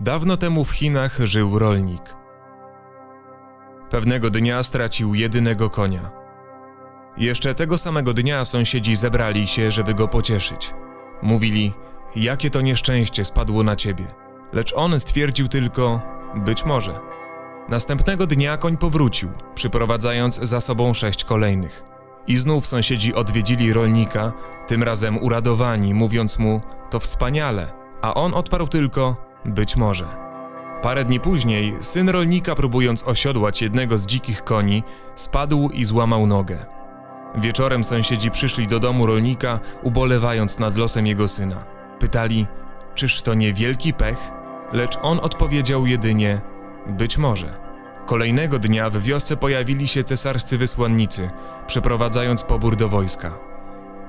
Dawno temu w Chinach żył rolnik. Pewnego dnia stracił jedynego konia. Jeszcze tego samego dnia sąsiedzi zebrali się, żeby go pocieszyć. Mówili, jakie to nieszczęście spadło na ciebie. Lecz on stwierdził tylko, być może. Następnego dnia koń powrócił, przyprowadzając za sobą sześć kolejnych. I znów sąsiedzi odwiedzili rolnika, tym razem uradowani, mówiąc mu, to wspaniale, a on odparł tylko, być może. Parę dni później syn rolnika, próbując osiodłać jednego z dzikich koni, spadł i złamał nogę. Wieczorem sąsiedzi przyszli do domu rolnika, ubolewając nad losem jego syna. Pytali, czyż to nie wielki pech? Lecz on odpowiedział jedynie, być może. Kolejnego dnia w wiosce pojawili się cesarscy wysłannicy, przeprowadzając pobór do wojska.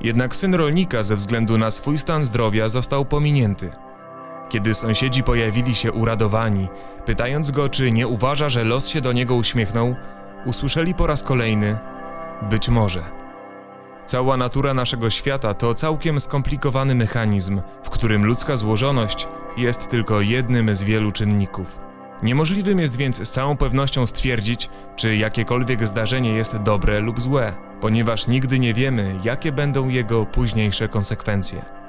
Jednak syn rolnika ze względu na swój stan zdrowia został pominięty. Kiedy sąsiedzi pojawili się uradowani, pytając go, czy nie uważa, że los się do niego uśmiechnął, usłyszeli po raz kolejny: Być może. Cała natura naszego świata to całkiem skomplikowany mechanizm, w którym ludzka złożoność jest tylko jednym z wielu czynników. Niemożliwym jest więc z całą pewnością stwierdzić, czy jakiekolwiek zdarzenie jest dobre lub złe, ponieważ nigdy nie wiemy, jakie będą jego późniejsze konsekwencje.